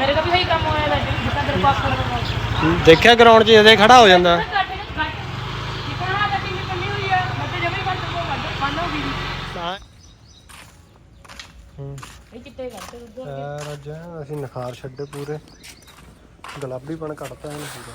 ਮੇਰੇ ਕੋ ਵੀ ਸਹੀ ਕੰਮ ਹੋਇਆ ਲੱਗ ਜਿੱਦਾਂ ਤੇਰੇ ਪਾਸ ਕਰ ਦੇਖਿਆ ਗਰਾਊਂਡ 'ਚ ਜਦੇ ਖੜਾ ਹੋ ਜਾਂਦਾ। ਤੇ ਹੋ ਯਾਰ ਅੱਜ ਅਸੀਂ ਨਖਾਰ ਛੱਡੇ ਪੂਰੇ। ਗੁਲਾਬੀ ਪਣ ਕੱਢਤਾ ਇਹਨੂੰ ਪੂਰਾ।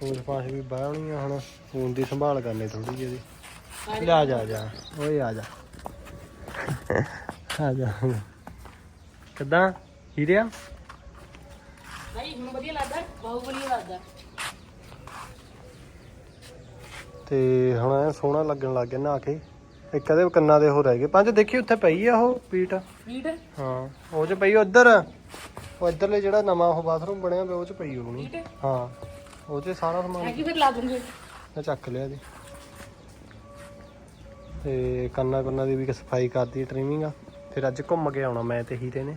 ਫੂਸ ਫਾਸ ਵੀ ਬਾਹਣੀ ਆ ਹੁਣ ਫੋਨ ਦੀ ਸੰਭਾਲ ਕਰਨੀ ਥੋੜੀ ਜਿਹੀ ਇਹਦੀ। ਜਾ ਜਾ ਜਾ ਓਏ ਆ ਜਾ। ਆ ਜਾ। ਕਿੱਦਾਂ? ਹੀਰਿਆ? ਭਾਈ ਹੁਣ ਵਧੀਆ ਲੱਗਦਾ ਬਾਹੂਬਲੀ ਲੱਗਦਾ। ਤੇ ਹੁਣ ਐ ਸੋਹਣਾ ਲੱਗਣ ਲੱਗ ਗਿਆ ਨਹਾ ਕੇ। ਇੱਕ ਇਹਦੇ ਕੰਨਾਂ ਦੇ ਹੋ ਰਹਿ ਗਏ ਪੰਜ ਦੇਖੀ ਉੱਥੇ ਪਈ ਆ ਉਹ ਪੀਟ? ਵੀਟ ਹਾਂ ਉਹ ਚ ਪਈ ਉਧਰ। ਉਹ ਇੱਧਰਲੇ ਜਿਹੜਾ ਨਵਾਂ ਉਹ ਬਾਥਰੂਮ ਬਣਿਆ ਪਿਆ ਉਹ ਚ ਪਈ ਹੋਣੀ ਹਾਂ ਉਹ ਚ ਸਾਰਾ ਹੈ ਸਮਾਨ। ਕਿ ਫਿਰ ਲਾ ਦੂੰਗੇ। ਮੈਂ ਚੱਕ ਲਿਆ ਜੀ। ਤੇ ਕੰਨਾਂ ਕੰਨਾਂ ਦੀ ਵੀ ਸਫ਼ਾਈ ਕਰਦੀ ਟ੍ਰਿਮਿੰਗ ਆ। ਫਿਰ ਅੱਜ ਘੁੰਮ ਕੇ ਆਉਣਾ ਮੈਂ ਤੇ ਹੀਰੇ ਨੇ।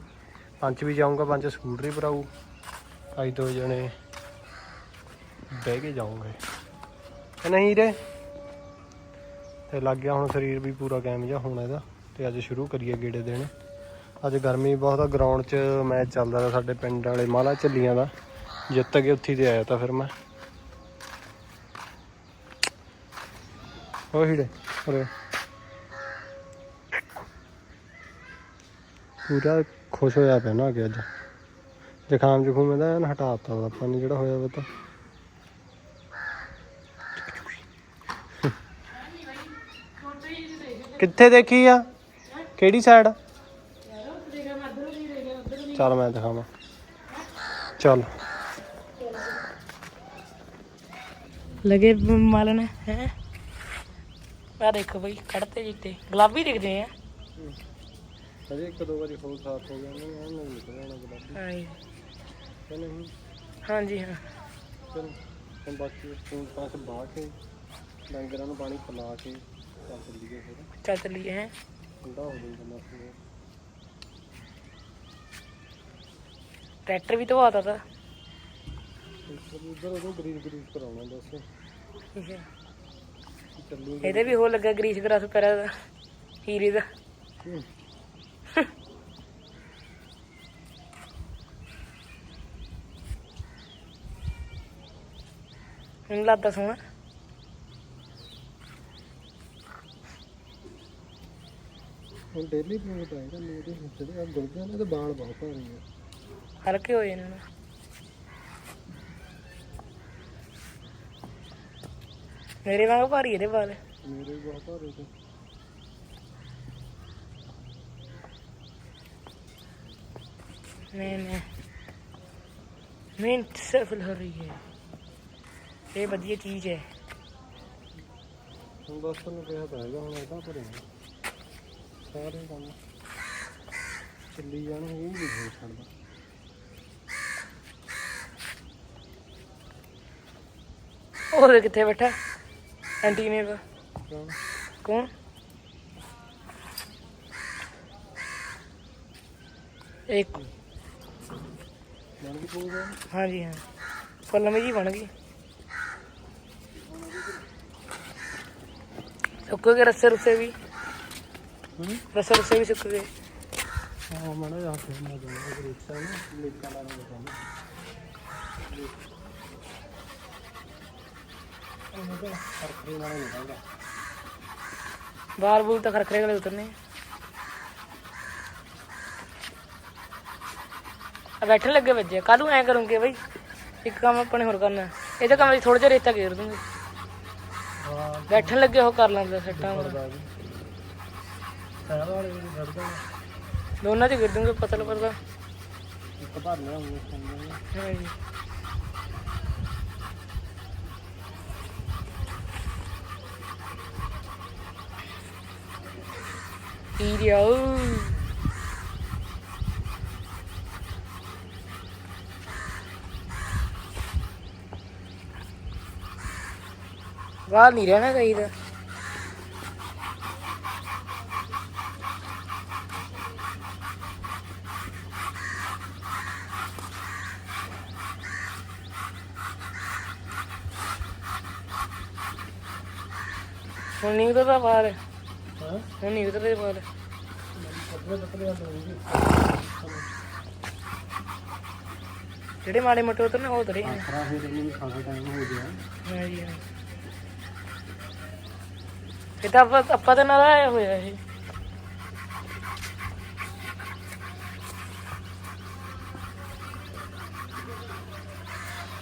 ਪੰਜ ਵੀ ਜਾਊਂਗਾ ਪੰਜ ਸਕੂਟਰੀ ਪਰ ਆਊ ਅੱਜ ਦੋ ਜਣੇ। ਬਹਿ ਕੇ ਜਾਊਂਗੇ। ਕਿ ਨਹੀਂ ਹੀਰੇ ਤੇ ਲੱਗ ਗਿਆ ਹੁਣ ਸਰੀਰ ਵੀ ਪੂਰਾ ਕਾਇਮ ਜਿਹਾ ਹੋਣਾ ਇਹਦਾ। ਤੇ ਅੱਜ ਸ਼ੁਰੂ ਕਰੀਏ ਗੇੜੇ ਦੇਣੇ। ਅੱਜ ਗਰਮੀ ਬਹੁਤ ਆ ਗਰਾਊਂਡ 'ਚ ਮੈਚ ਚੱਲਦਾ ਰਿਹਾ ਸਾਡੇ ਪਿੰਡ ਵਾਲੇ, ਮਾਲਾ ਝੱਲੀਆਂ ਦਾ। ਜਿੱਤ ਕੇ ਉੱਥੇ ਤੇ ਆਇਆ ਤਾਂ ਫਿਰ ਮੈਂ। ਉਹ ਹੀੜੇ ਉਰੇ ਪੂਰਾ ਖੁਸ਼ ਹੋਇਆ ਪਿਆ ਨਾ ਅੱਜ। ਜ਼ੁਕਾਮ ਜ਼ੁਖੂਮ ਇਹਦਾ ਐਨ ਹਟਾਤਾ ਵਾ ਆਪਾਂ ਨੇ ਜਿਹੜਾ ਹੋਇਆ ਵਾ ਤਾਂ। ਕਿੱਥੇ ਦੇਖੀ ਆ? ਕਿਹੜੀ ਸਾਈਡ ਚੱਲ ਮੈਂ ਦਿਖਾਵਾਂ। ਚੱਲ। ਲਗੇ ਮਾਲਣ ਹੈ? ਆ ਦੇਖੋ ਬਈ ਖੜਤੇ ਜਿੱਤੇ ਗੁਲਾਬੀ ਦਿਖਦੇ ਆ। ਅਜੇ ਇੱਕ ਦੋ ਵਾਰੀ ਹੋਰ ਸਾਫ਼ ਹੋ ਗਿਆ ਨਹੀਂ ਐਨ ਨਹੀਂ ਨਿਕਲ ਆਉਣਾ ਗੁਲਾਬੀ। ਹਾਂਜੀ ਕਿ ਨਹੀਂ। ਹਾਂਜੀ ਹਾਂ। ਚਲ ਹੁਣ ਬਾਕੀ ਫੋਨ ਪਾਸ ਬਾਹ ਕੇ ਡੰਗਰਾਂ ਨੂੰ ਪਾਣੀ ਪਿਲਾ ਕੇ ਚੱਲ ਚੱਲੀਏ ਫਿਰ। ਚੱਲ ਚੱਲੀਏ ਹੈ। ਠੰਡਾ ਹੋ ਜਾਊਗਾ ਮੌਸਮ ਟਰੈਕਟਰ ਵੀ ਧਵਾਤਾ ਤਾ ਉਧਰ ਉਧਰ ਗਰੀਸ ਗਰੀਸ ਕਰਾਉਣਾ ਬਸ। ਇਹਦੇ ਵੀ ਹੋ ਲੱਗਾ ਗਰੀਸ ਗਰਾਸ ਪੈਰਾ ਦਾ ਹੀਰੇ ਦਾ। ਹੂੰ। ਹੁਣ ਲੱਗਦਾ ਸੋਹਣਾ। ਹੁਣ ਡੇਲੀ ਪੀਣਾ ਚਾਹੀਦਾ ਮੇਰੇ ਹਿੱਸੇ ਆ ਗੁਰਦਿਆਂ ਦੇ ਬਾਲ ਬਹੁਤ ਭਾਰੀ ਆ। ਹਲਕੇ ਹੋ ਜਾਣੇ ਨੇ। ਮੇਰੇ ਵਾਂਗ ਭਾਰੀ ਇਹਦੇ ਵਾਲ। ਮੇਰੇ ਵੀ ਬਹੁਤ ਭਾਰੇ ਤੇ। ਨਹੀਂ ਨਹੀਂ। ਮਿੰਟ ਸਫਲ ਹੋ ਰਹੀ ਹੈ। ਇਹ ਵਧੀਆ ਚੀਜ਼ ਹੈ। ਹੁਣ ਬਸ ਤੁਹਾਨੂੰ ਕਿਹਾ ਤਾਂ ਹੈਗਾ ਹੁਣ ਇਹਦਾ ਭਰੇ ਸਾਰੇ ਕੰਮ। ਚੱਲੀ ਜਾਣਗੇ ਇਹ ਨਹੀਂ ਹੋ ਸਕਦਾ। ਉਹ ਕਿੱਥੇ ਬੈਠਾ? ਐਂਟੀਨੇ ਦਾ ਕਿਉਂ? ਕੌਣ? ਇੱਕ। ਬਣ ਗਈ ਪਊਗਾ ਹਾਂਜੀ ਹਾਂ। ਫੁੱਲਮੀ ਜੀ ਬਣ ਗਈ। ਸੁੱਕ ਗਏ ਰੱਸੇ ਰੁੱਸੇ ਵੀ। ਹੂੰ ਰੱਸੇ ਰੁੱਸੇ ਵੀ ਸੁੱਕ ਗਏ। ਹਾਂ ਮਣਾ ਜਾ ਕੇ ਮੈਂ ਜਾਣਾ ਰਿਕਸ਼ਾ ਨਾ। ਲਿਖਾ ਲਾ ਰਹਾ ਬਤਾ ਸਰਕਰੀ ਨਾਲ ਨਿਕਲਦਾ। ਬਾਲ ਬੂਲ ਤਾਂ ਖਰਖਰੇ ਵਾਲੇ ਉਤਰਨੇ ਆ। ਬੈਠਣ ਲੱਗੇ ਵੱਜੇ ਕੱਲ ਨੂੰ ਐ ਕਰੂੰਗੇ ਬਈ। ਇੱਕ ਕੰਮ ਆਪਣੇ ਹੋਰ ਕਰਨਾ। ਇਹਦੇ ਕੰਮ ਥੋੜਾ ਜਿਹਾ ਰੇਤਾ ਘੇਰ ਦੂੰਗੇ। ਬੈਠਣ ਲੱਗੇ ਉਹ ਕਰ ਲੈਂਦੇ ਸੱਟਾਂ ਵਾਲਾ ਸਾਰਾ ਵੀ ਕਰਦਾ ਦੋਨਾਂ ਚ ਗਿਰ ਦੂੰਗੇ ਪਤਲ ਪਰਦਾ। ਇੱਕ ਭਰਨਾ ਹੋਊਗਾ ਸੰਗਾਂ ਹਾਂਜੀ ਵੀਡੀਓ ਵਾਲ ਨਹੀਂ ਰਹਿਣਾ ਚਾਹੀਦਾ। ਹੁਣ ਨਹੀਂ ਉਤਰਦਾ ਬਾਹਰ ਹਾਂ। ਹੁਣ ਨਹੀਂ ਉਤਰਦੇ ਬਾਹਰ ਜਿਹੜੇ ਮਾੜੇ ਮੋਟੇ ਉਤਰ ਨੇ ਉਹ ਉਤਰੇ ਟਾਈਮ ਹੋ ਗਿਆ ਹਾਂ ਜੀ ਹਾਂ ਇਹ ਤਾਂ ਆਪਾਂ ਆਪਾਂ ਤਾਂ ਨਾਲ ਆਇਆ ਹੋਇਆ ਇਹ।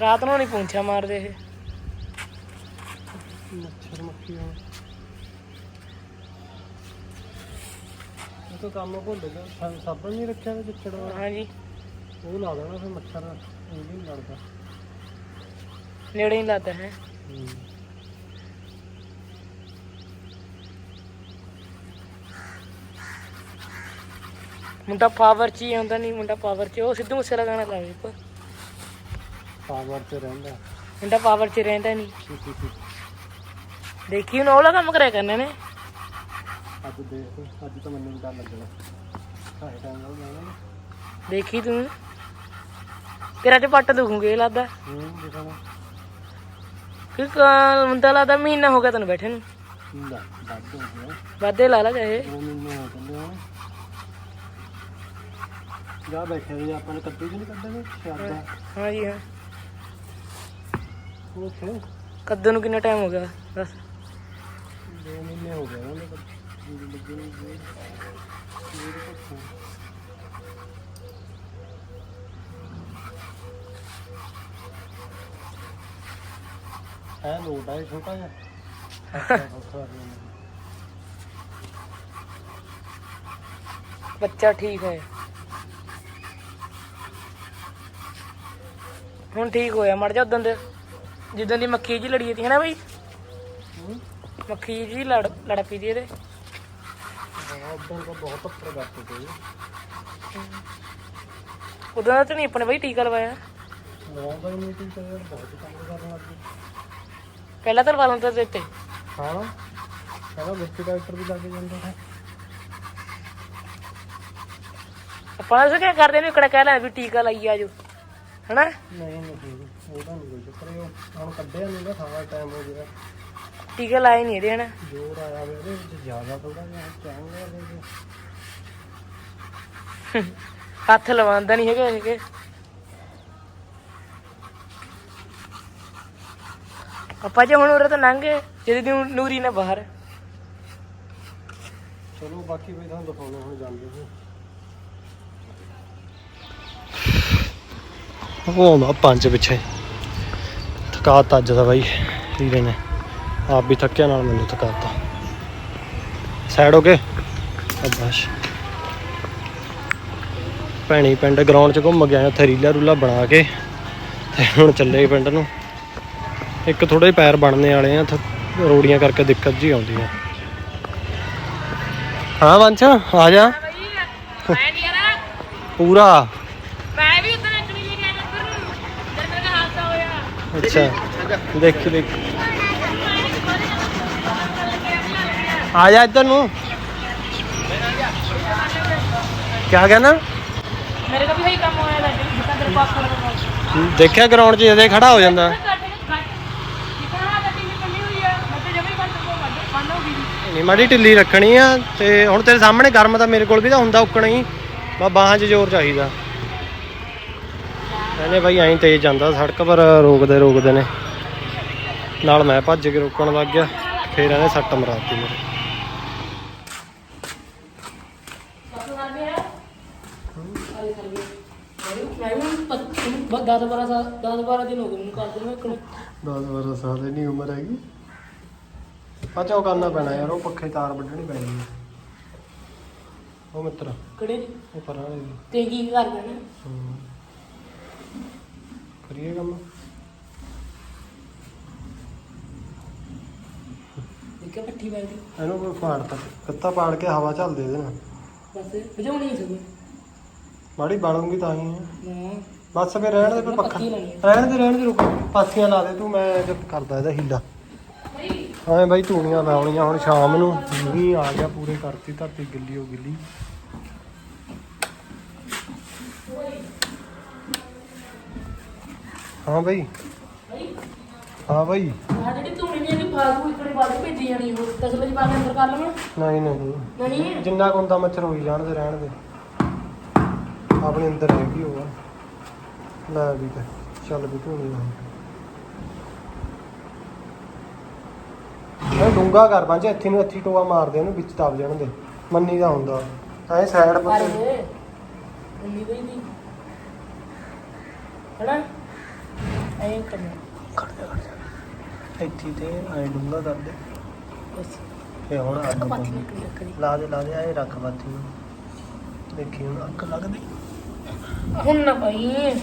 ਰਾਤ ਨੂੰ ਨਹੀਂ ਪੂੰਛਾ ਮਾਰਦੇ ਇਹ। ਮੱਛਰ ਮੱਖੀਆਂ ਉਹ ਤਾਂ ਕੰਮ ਭੁੱਲ ਗਿਆ। ਸਾਬਣ ਨਹੀਂ ਰੱਖਿਆ ਤੇ ਚਿੱਚੜ ਵਾਲਾ। ਹਾਂ ਜੀ ਉਹ ਲਾ ਦੇਣਾ ਫਿਰ ਮੱਛਰ। ਨਹੀਂ ਲੜਦਾ ਨੇੜੇ ਹੀ ਲੱਗਦਾ ਹੈ। ਮੁੰਡਾ ਪਾਵਰ ਚ ਹੀ ਆਉਂਦਾ ਨਹੀਂ ਮੁੰਡਾ ਪਾਵਰ ਚ ਉਹ ਸਿੱਧੂ ਮੂਸੇ ਲਗਾਣਾ ਲਾਵੇ ਪਰ ਪਾਵਰ ਤੇ ਰਹਿੰਦਾ। ਮੁੰਡਾ ਪਾਵਰ ਚ ਰਹਿੰਦਾ ਨਹੀਂ। ਦੇਖੀ ਹੁਣ ਉਹਲਾ ਕੰਮ ਕਰਿਆ ਕਰਨੇ ਨੇ ਅੱਜ ਦੇਖ ਅੱਜ ਤਾਂ ਮੈਨੂੰ ਵੀ ਡਰ ਲੱਗਣਾ। ਹਾਏ ਟਾਈਮ ਹੋ ਗਿਆ ਨਾ ਦੇਖੀ ਤੂੰ। ਤੇਰਾ ਚ ਪੱਟ ਦੁਖੂਗੇ ਲੱਗਦਾ। ਹੂੰ ਕਿ ਕ- ਮੁੰਡਾ ਲੱਗਦਾ ਮਹੀਨਾ ਹੋ ਗਿਆ ਤੈਨੂੰ ਬੈਠੇ ਨੂੰ। ਲੈ ਵਾਧੇ ਲਾ ਲਾ ਚਾਹੇ। ਜਾ ਬੈਠੇ ਜੀ ਆਪਾਂ ਨੇ ਕੱਦੂ ਨਹੀਂ ਕੱਢੇ ਨੇ ਸ਼ਾਦਾ ਹਾਂ ਜੀ ਹਾਂ। ਉੱਥੇ? ਕੱਦੂ ਨੂੰ ਕਿੰਨਾ ਟਾਈਮ ਹੋ ਗਿਆ? ਬਸ ਦੋ ਮਹੀਨੇ ਹੋ ਗਏ ਉਹਨੇ ਲੱਗੇ ਨੂੰ ਜੀ ਹੈ ਲੋਟਾ ਹੈ ਛੋਟਾ ਜਿਹਾ। ਅੱਛਾ, ਅੱਛਾ, ਬੱਚਾ ਠੀਕ ਹੁਣ ਠੀਕ ਹੋਇਆ ਮੜ ਜਾ ਉਦੋਂ ਦੇ। ਜਿੱਦਾਂ ਦੀ ਮੱਖੀ ਜੀ ਲੜੀ ਸੀ ਹੈ ਨਾ ਬਈ ਮੱਖੀ ਜੀ ਲੜ ਲੜ ਪਈ ਦੀ ਇਹਦੇ। ਉਦੋਂ ਤਾਂ ਬਹੁਤ ਤੇ ਉਦੋਂ ਦਾ ਤਾਂ ਨਹੀਂ ਆਪਣੇ ਬਈ ਟੀਕਾ ਲਵਾਇਆ। ਲਵਾਉਂਦਾ ਹੀ ਨਹੀਂ ਟੀ ਤੇ ਯਾਰ ਬਹੁਤ ਕੰਮ ਕਰਨ ਲੱਗ ਗਏ ਪਹਿਲਾਂ ਤਾਂ ਲਵਾ ਲੈਂਦਾ ਤੇ ਇੱਥੇ। ਹਾਂ। ਕਹਿੰਦਾ ਬੱਚੇ ਡਾਕਟਰ ਵੀ ਲੱਗ ਜਾਂਦਾ ਹੈ ਆਪਾਂ ਨੇ ਕੀ ਕਰਦੇ ਨੇ ਕਿਹੜਾ ਕਹਿ ਲੈ ਵੀ ਟੀਕਾ ਲਾਈ ਆਜੋ ਹਨਾ? ਨਹੀਂ ਨਹੀਂ ਉਹਦਾ ਨਹੀਂ ਕੋਈ ਚੱਕਰ ਇਹ ਉਹ ਹੁਣ ਕੱਢਿਆ ਨਹੀਂ ਨਾ ਸਾਰਾ ਟਾਈਮ ਹੋ ਗਿਆ। ਟੀਕਾ ਲਾਏ ਨਹੀਂ ਇਹਦੇ ਹਨਾ? ਜੋਰ ਆਇਆ ਵੇ ਉਹਦੇ ਵਿੱਚ ਜ਼ਿਆਦਾ ਥੋੜਾ ਜਿਹਾ ਚਾਹੁੰਦਾ ਇਹਦੇ ਹੱਥ ਲਵਾਉਂਦਾ ਨਹੀਂ ਹੈਗਾ ਇਹ। ਆਪਾਂ ਜੇ ਹੁਣ ਉਰੇ ਤਾਂ ਲੰਘੇ ਜਿਹਦੀ ਦੀ ਨੂਰੀ ਨੇ ਬਾਹਰ। ਚਲੋ ਬਾਕੀ ਵੀ ਤੁਹਾਨੂੰ ਦਿਖਾਉਣਾ ਹੁਣ ਜਾਂਦੇ ਸੀ ਆਉਂਦਾ ਪੰਜ ਪਿੱਛੇ। ਥਕਾਤ ਅੱਜ ਦਾ ਬਾਈ ਹੀਰੇ ਨੇ। ਆਪ ਵੀ ਥੱਕਿਆ ਨਾਲ ਮੈਨੂੰ ਥਕਾਤਾ। ਸਾਈਡ ਹੋ ਕੇ ਅਬਾਸ਼ ਭੈਣੀ ਪਿੰਡ ਗਰਾਊਂਡ 'ਚ ਘੁੰਮ ਗਿਆ ਉੱਥੇ ਰੀਲਾ ਰੂਲਾ ਬਣਾ ਕੇ। ਤੇ ਹੁਣ ਚੱਲੇ ਪਿੰਡ ਨੂੰ। ਇੱਕ ਥੋੜੇ ਪੈਰ ਬਣਨੇ ਵਾਲੇ ਆ ਰੋੜੀਆਂ ਕਰਕੇ ਦਿੱਕਤ ਜੀ ਆਉਂਦੀ ਆ। ਹਾਂ ਵੰਸ਼ ਆ ਜਾ। ਪੂਰਾ ਮੈਂ ਵੀ ਉਧਰ ਨੱਚਣੀ ਲੈ ਗਿਆ ਉੱਧਰ ਨੂੰ ਜਦ ਮੇਰਾ ਹਾਦਸਾ ਹੋਇਆ ਅੱਛਾ ਦੇਖੀ ਦੇਖ। ਆ ਜਾ ਇੱਧਰ ਨੂੰ। ਕਿਆ ਕਹਿਣਾ ਮੇਰੇ ਵੀ ਸਹੀ ਕੰਮ ਹੋਇਆ ਲੱਗ ਜਿੱਦਾਂ ਤੇਰੇ ਪਾਸ ਕਰ ਦੇਖਿਆ ਗਰਾਊਂਡ 'ਚ ਜਦੇ ਖੜਾ ਹੋ ਜਾਂਦਾ। ਕੋ। ਨਹੀਂ ਮਾੜੀ ਢਿੱਲੀ ਰੱਖਣੀ ਆ ਤੇ ਹੁਣ ਤੇਰੇ ਸਾਹਮਣੇ ਗਰਮ ਤਾਂ ਮੇਰੇ ਕੋਲ ਵੀ ਤਾਂ ਹੁੰਦਾ ਉੱਕਣਾ ਹੀ। ਬਾ ਬਾਹਾਂ 'ਚ ਜ਼ੋਰ ਚਾਹੀਦਾ। ਇਹਨੇ ਬਾਈ ਐਂ ਤੇਜ਼ ਜਾਂਦਾ ਸੜਕ ਪਰ ਰੋਕਦੇ ਰੋਕਦੇ ਨੇ। ਨਾਲ ਮੈਂ ਭੱਜ ਕੇ ਰੋਕਣ ਲੱਗ ਗਿਆ ਫੇਰ ਇਹਨੇ ਸੱਟ ਮਰਾਤੀ ਮੇਰੇ। ਬਾਰਾਂ ਸਾਲ 10 12 ਦਿਨ ਹੋ ਗਏ ਮੈਨੂੰ ਕਰਦੇ ਨੂੰ ਇੱਕ ਨੂੰ 10 12 ਸਾਲ ਦੀ ਨਹੀਂ ਉਮਰ ਹੈਗੀ। ਅੱਛਾ ਉਹ ਕਰਨਾ ਪੈਣਾ ਯਾਰ ਉਹ ਪੱਖੇ ਤਾਰ ਵੱਢਣੀ ਪੈਣੀ ਹੈ ਉਹ ਮਿੱਤਰ। ਕਿਹੜੇ? ਉਹ ਪਰਾਂ ਤੇ ਕੀ ਕਰਦਾ ਨੇ ਹਮ। ਕਰੀਏ ਕੰਮ ਦੇਖਿਆ ਪੱਠੀ ਬੈਠੀ ਇਹਨੂੰ ਕੋਈ ਫਾੜ ਤਾ ਕੱਤਾ ਪਾੜ ਕੇ ਹਵਾ ਚੱਲਦੇ ਇਹਦੇ ਨਾਲ। ਬਸ ਵਜਾਉਣੀ ਸੀ ਮਾੜੀ ਬਾਲੂਗੀ ਤਾਂ ਹੀ। ਹੈ। ਨਾ ਬਸ ਫਿਰ ਰਹਿਣ ਦੇ ਫਿਰ ਪੱਖਾ ਪੱਤੀ ਲਾਉਣੀ ਰਹਿਣ ਦੇ ਰਹਿਣ ਦੇ ਰੁਕ। ਪਾਸੀਆਂ ਲਾ ਦੇ ਤੂੰ ਮੈਂ ਜਦ ਕਰਦਾ ਇਹਦਾ ਹੀਲਾ। ਹਾਂ ਬਾਈ ਧੂਣੀਆਂ ਲਾਉਣੀਆਂ ਹੁਣ ਸ਼ਾਮ ਨੂੰ। ਮੀਂਹ ਆ ਗਿਆ ਪੂਰੇ ਕਰਤੀ ਧਰਤੀ ਗਿੱਲੀ ਹੋ ਗਿੱਲੀ। ਹਾਂ ਬਾਈ। ਹਾਂ ਬਾਈ। ਆ ਜਿਹੜੀ ਧੂਣੀ ਨਹੀਂ ਇਹਦੀ ਫਾਲਤੂ ਇਕੜੇ ਬਾਅਦ ਭੇਜੀ ਜਾਣੀ ਉਹ ਤਸਲੇ ਚ ਪਾ ਕੇ ਅੰਦਰ ਕਰ ਲਵਾਂ ਨਹੀਂ ਨਹੀਂ ਨਹੀਂ? ਜਿੰਨਾ ਕੁ ਹੁੰਦਾ ਮੱਛਰ ਹੋਈ ਜਾਣ ਦੇ ਰਹਿਣ ਦੇ। ਆਪਣੇ ਅੰਦਰ ਹੈਗੀ ਹੋਗਾ ਲੈ ਵੀ ਤੇ ਚੱਲ ਵੀ ਧੂਣੀ ਹੁਣ ਇਹ ਡੂੰਗਾ ਕਰ ਪੰਜ ਇੱਥੇ ਨੂੰ ਇੱਥੇ ਟੋਆ ਮਾਰਦੇ ਉਹਨੂੰ ਵਿੱਚ ਦਬ ਜਾਣ ਦੇ ਮੰਨੀ ਦਾ ਹੁੰਦਾ। ਐ ਸਾਈਡ ਪਰ ਪਰ ਗਈ ਦੀ। ਹਣਾ ਐਂ ਕਰਨਾ। ਖੜ ਜਾ ਖੜ ਜਾ। ਇੱਥੇ ਤੇ ਐ ਡੂੰਗਾ ਕਰ ਦੇ। ਬਸ। ਫੇ ਹੁਣ ਅੱਗ ਪਾਉਣੀ ਨਿਕਲੀ ਲੱਕੜੀ ਲਾ ਦੇ ਲਾ ਦੇ ਐ ਰੱਖ ਬਾਤੀ ਨੂੰ। ਦੇਖੀ ਹੁਣ ਅੱਗ ਲੱਗਦੀ ਹੁਣ ਨਾ ਭਾਈ।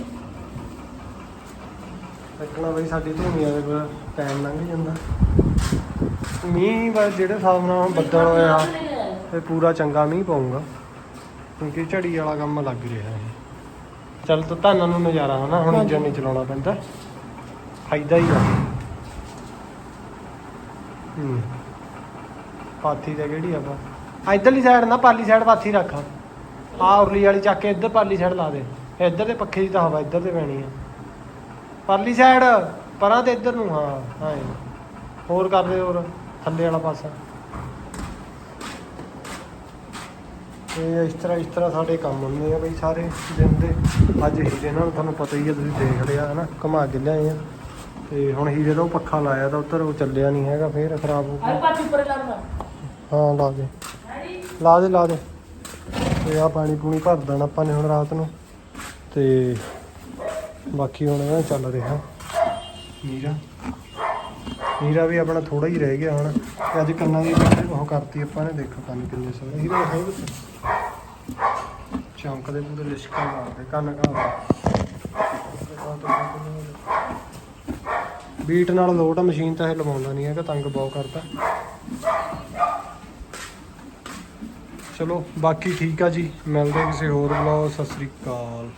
ਲੱਗਣਾ ਬਈ ਸਾਡੀ ਧੂਣੀਆਂ ਦੇ ਕੋਲ ਟਾਈਮ ਲੰਘ ਜਾਂਦਾ। ਮੀਂਹ ਬਸ ਜਿਹੜੇ ਹਿਸਾਬ ਨਾਲ ਹੁਣ ਬੱਦਲ ਹੋਇਆ ਤੇ ਪੂਰਾ ਚੰਗਾ ਮੀਂਹ ਪਊਗਾ। ਕਿਉਂਕਿ ਝੜੀ ਵਾਲਾ ਕੰਮ ਲੱਗ ਰਿਹਾ ਹੈ ਚੱਲ ਤਾਂ ਧਾਨਾਂ ਨੂੰ ਨਜ਼ਾਰਾ ਹਨਾ ਹੁਣ ਇੰਜਨ ਨਹੀਂ ਚਲਾਉਣਾ ਪੈਂਦਾ। ਫਾਇਦਾ ਹੀ ਆ। ਹੂੰ। ਪਾਥੀ ਤੇ ਕਿਹੜੀ ਆਪਾਂ ਆ ਇਧਰਲੀ ਸਾਈਡ ਨਾ, ਪਾਲੀ ਸਾਈਡ ਪਾਥੀ ਰੱਖ। ਆ ਉਰਲੀ ਵਾਲੀ ਚੱਕ ਕੇ ਇੱਧਰ ਪਾਲੀ ਸਾਈਡ ਲਾ ਦੇ। ਇੱਧਰ ਦੇ ਪੱਖੇ ਦੀ ਤਾਂ ਹਵਾ ਇੱਧਰ ਤੇ ਪੈਣੀ ਆ। ਪਰਲੀ ਸਾਈਡ ਪਰਾਂ ਤੇ ਇੱਧਰ ਨੂੰ, ਹਾਂ ਹਾਂ। ਹੋਰ ਕਰ ਦੇ ਹੋਰ, ਥੱਲੇ ਵਾਲਾ ਪਾਸਾ। ਤੇ ਇਸ ਤਰ੍ਹਾਂ ਇਸ ਤਰ੍ਹਾਂ ਸਾਡੇ ਕੰਮ ਹੁੰਦੇ ਆ ਬਈ ਸਾਰੇ ਦਿਨ ਦੇ। ਅੱਜ ਹੀ ਹੀਰੇ ਨਾਲ ਤੁਹਾਨੂੰ ਪਤਾ ਹੀ ਆ, ਤੁਸੀਂ ਦੇਖ ਲਿਆ, ਹਨਾ। ਘੁਮਾ ਕੇ ਲਿਆਏ ਆ। ਤੇ ਹੁਣ ਹੀਰੇ ਦਾ ਉਹ ਪੱਖਾ ਲਾਇਆ ਤਾਂ ਉੱਧਰ ਉਹ ਚੱਲਿਆ ਨਹੀਂ ਹੈਗਾ ਫੇਰ ਖਰਾਬ ਹੋ ਗਿਆ। ਉੱਪਰ ਹਾਂ ਲਾ ਦੇ। ਲਾ ਦੇ ਲਾ ਦੇ। ਤੇ ਆ ਪਾਣੀ ਪੂਣੀ ਭਰ ਦੇਣਾ ਆਪਾਂ ਨੇ ਹੁਣ ਰਾਤ ਨੂੰ। ਤੇ ਬਾਕੀ ਹੁਣ ਇਹ ਚੱਲ ਰਿਹਾ। ਨੀਰਾ। ਨੀਰਾ ਵੀ ਆਪਣਾ ਥੋੜਾ ਹੀ ਰਹਿ ਗਿਆ ਹੁਣ। ਤੇ ਅੱਜ ਕੰਨਾਂ ਦੀ ਉਹ ਕਰਤੀ ਆਪਾਂ ਨੇ ਦੇਖੋ ਕੰਨ ਕਿੰਨੇ ਸੋਹਣੇ। ਹੀਰਾ ਹੈ ਵਿੱਚ ਚੌਂਕ ਦੇ ਪੂਰੇ ਲਿਸ਼ਕਾ ਮਾਰਦੇ ਕੰਨ ਘਾ ਬੀਟ ਨਾਲ ਲੋਟ ਆ, ਮਸ਼ੀਨ ਤਾਂ ਇਹ ਲਵਾਉਂਦਾ ਨਹੀਂ ਹੈਗਾ, ਤੰਗ ਬਹੁਤ ਕਰਦਾ। ਚਲੋ, ਬਾਕੀ ਠੀਕ ਆ ਜੀ। ਮਿਲਦੇ ਕਿਸੇ ਹੋਰ ਵਲੌਗ ਸਤਿ ਸ੍ਰੀ ਅਕਾਲ।